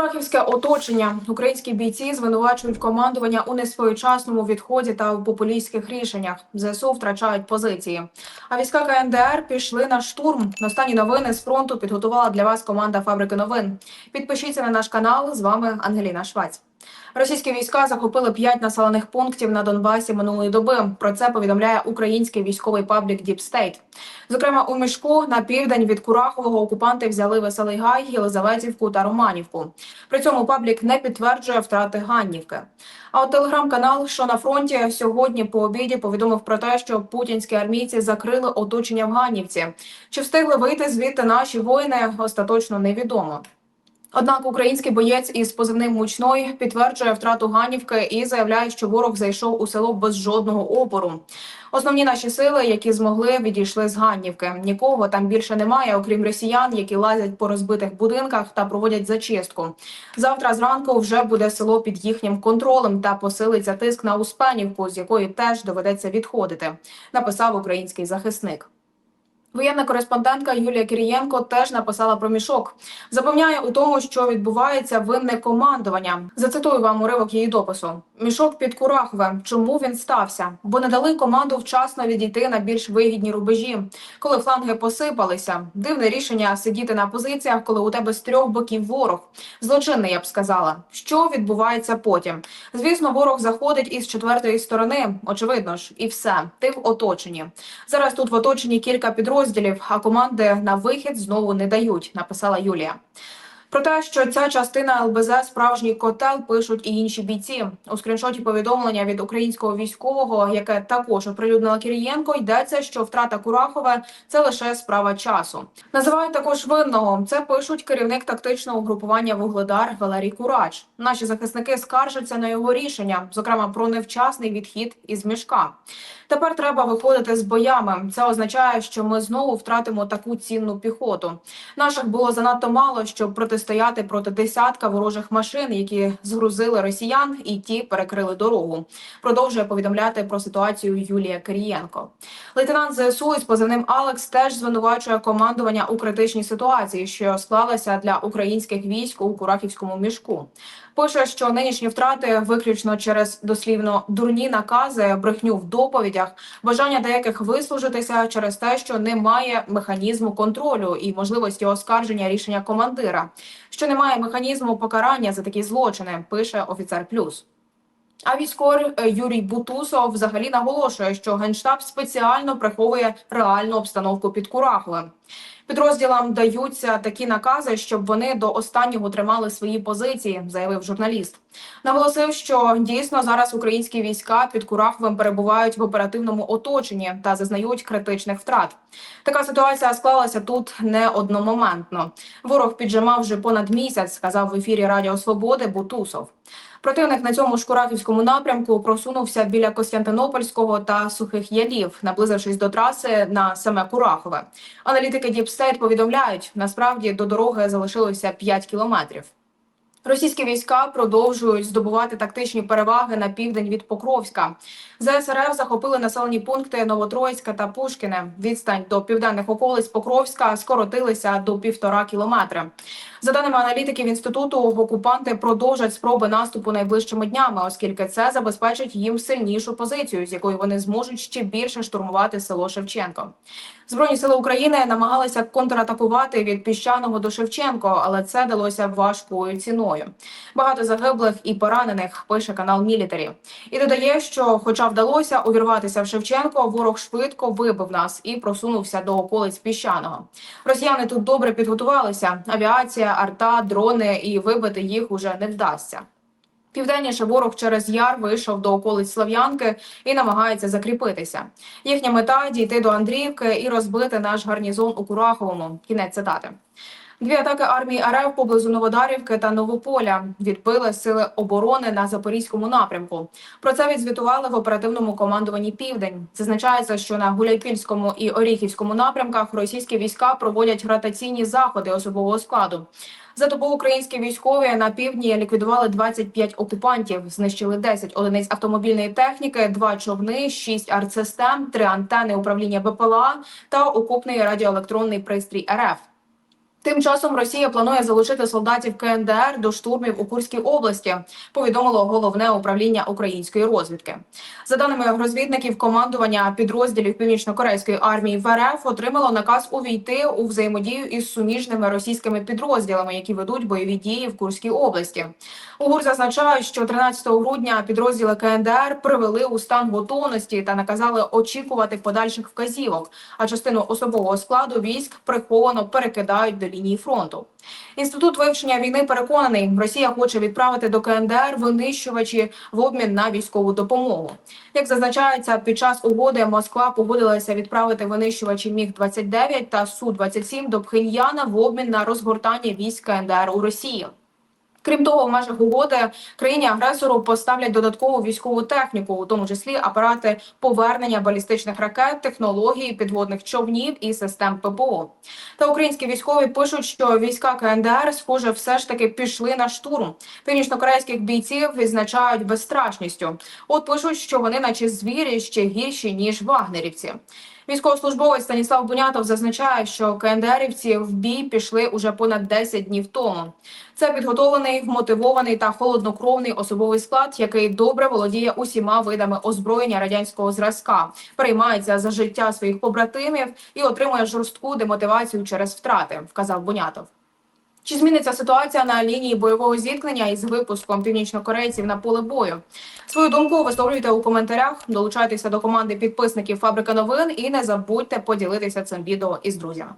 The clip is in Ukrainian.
Курахівське оточення. Українські бійці звинувачують командування у несвоєчасному відході та у популістських рішеннях. ЗСУ втрачають позиції. А війська КНДР пішли на штурм. Останні новини з фронту підготувала для вас команда фабрики новин. Підпишіться на наш канал. З вами Ангеліна Швець. Російські війська захопили п'ять населених пунктів на Донбасі минулої доби. Про це повідомляє український військовий паблік State. Зокрема, у мішку на південь від Курахового окупанти взяли Веселий Гай, Єлизаветівку та Романівку. При цьому паблік не підтверджує втрати Ганнівки. А от телеграм-канал, що на фронті сьогодні по обіді повідомив про те, що путінські армійці закрили оточення в Ганнівці. Чи встигли вийти звідти наші воїни? Остаточно невідомо. Однак український боєць із позивним мучной підтверджує втрату Ганівки і заявляє, що ворог зайшов у село без жодного опору. Основні наші сили, які змогли, відійшли з Ганнівки. Нікого там більше немає, окрім росіян, які лазять по розбитих будинках та проводять зачистку. Завтра зранку вже буде село під їхнім контролем та посилиться тиск на Успенівку, з якої теж доведеться відходити. Написав український захисник. Воєнна кореспондентка Юлія Кирієнко теж написала про мішок. Запевняє у тому, що відбувається винне командування. Зацитую вам уривок її допису: мішок під Курахове. Чому він стався? Бо не дали команду вчасно відійти на більш вигідні рубежі, коли фланги посипалися. Дивне рішення сидіти на позиціях, коли у тебе з трьох боків ворог. Злочинний, я б сказала. Що відбувається потім? Звісно, ворог заходить із четвертої сторони. Очевидно ж, і все. Ти в оточенні. Зараз тут в оточенні кілька підрозділів, а команди на вихід знову не дають. Написала Юлія. Про те, що ця частина ЛБЗ справжній котел, пишуть і інші бійці. У скріншоті повідомлення від українського військового, яке також оприлюднила Кирієнко, йдеться, що втрата Курахове це лише справа часу. Називають також винного. Це пишуть керівник тактичного угрупування Вугледар Валерій Курач. Наші захисники скаржаться на його рішення, зокрема про невчасний відхід із мішка. Тепер треба виходити з боями. Це означає, що ми знову втратимо таку цінну піхоту. Наших було занадто мало, щоб протистояти проти десятка ворожих машин, які згрузили росіян, і ті перекрили дорогу. Продовжує повідомляти про ситуацію Юлія Кирієнко. Лейтенант ЗСУ із позивним Алекс теж звинувачує командування у критичній ситуації, що склалася для українських військ у Курахівському мішку. Пише, що нинішні втрати виключно через дослівно дурні накази, брехню в доповідях, бажання деяких вислужитися через те, що немає механізму контролю і можливості оскарження рішення командира, що немає механізму покарання за такі злочини. Пише офіцер плюс. А військовий е, Юрій Бутусов взагалі наголошує, що генштаб спеціально приховує реальну обстановку під Кураховим. Підрозділам даються такі накази, щоб вони до останнього тримали свої позиції, заявив журналіст. Наголосив, що дійсно зараз українські війська під Кураховим перебувають в оперативному оточенні та зазнають критичних втрат. Така ситуація склалася тут не одномоментно. Ворог піджимав вже понад місяць, сказав в ефірі Радіо Свободи Бутусов. Противник на цьому ж Курахівському напрямку просунувся біля Костянтинопольського та Сухих Ялів, наблизившись до траси на саме Курахове. Аналітики Діпстейт повідомляють, насправді до дороги залишилося 5 кілометрів. Російські війська продовжують здобувати тактичні переваги на південь від Покровська. ЗСРФ захопили населені пункти Новотроїцька та Пушкіне. Відстань до південних околиць Покровська скоротилися до півтора кілометри. За даними аналітиків інституту, окупанти продовжать спроби наступу найближчими днями, оскільки це забезпечить їм сильнішу позицію, з якою вони зможуть ще більше штурмувати село Шевченко. Збройні сили України намагалися контратакувати від піщаного до Шевченко, але це далося важкою ціною. Багато загиблих і поранених пише канал Мілітарі. І додає, що, хоча вдалося увірватися в Шевченко, ворог швидко вибив нас і просунувся до околиць піщаного. Росіяни тут добре підготувалися. Авіація, арта, дрони і вибити їх уже не вдасться. Південніше ворог через яр вийшов до околиць Слов'янки і намагається закріпитися. Їхня мета дійти до Андріївки і розбити наш гарнізон у Кураховому. Кінець цитати. Дві атаки армії РФ поблизу Новодарівки та Новополя відбили сили оборони на запорізькому напрямку. Про це відзвітували в оперативному командуванні Південь. Зазначається, що на Гуляйпільському і Оріхівському напрямках російські війська проводять ротаційні заходи особового складу. За добу українські військові на півдні ліквідували 25 окупантів, знищили 10 одиниць автомобільної техніки, 2 човни, 6 артсистем, 3 антени управління БПЛА та окупний радіоелектронний пристрій РФ. Тим часом Росія планує залучити солдатів КНДР до штурмів у Курській області. Повідомило головне управління української розвідки. За даними розвідників, командування підрозділів північно-корейської армії в РФ отримало наказ увійти у взаємодію із суміжними російськими підрозділами, які ведуть бойові дії в Курській області. УГУР зазначають, що 13 грудня підрозділи КНДР привели у стан готовності та наказали очікувати подальших вказівок. А частину особового складу військ приховано перекидають до лінії фронту. Інститут вивчення війни переконаний, Росія хоче відправити до КНДР винищувачі в обмін на військову допомогу. Як зазначається, під час угоди Москва погодилася відправити винищувачі Міг 29 та Су 27 до Пхеньяна в обмін на розгортання військ КНДР у Росії. Крім того, в межах угоди країні агресору поставлять додаткову військову техніку, у тому числі апарати повернення балістичних ракет, технології підводних човнів і систем ППО. Та українські військові пишуть, що війська КНДР, схоже, все ж таки пішли на штурм. Північнокорейських бійців відзначають безстрашністю. От пишуть, що вони, наче звірі, ще гірші ніж вагнерівці. Військовослужбовець Станіслав Бунятов зазначає, що КНДРівці в бій пішли уже понад 10 днів тому. Це підготовлений, вмотивований та холоднокровний особовий склад, який добре володіє усіма видами озброєння радянського зразка, приймається за життя своїх побратимів і отримує жорстку демотивацію через втрати, вказав Бунятов. Чи зміниться ситуація на лінії бойового зіткнення із випуском північнокорейців на поле бою? Свою думку висловлюйте у коментарях. Долучайтеся до команди підписників Фабрика новин і не забудьте поділитися цим відео із друзями.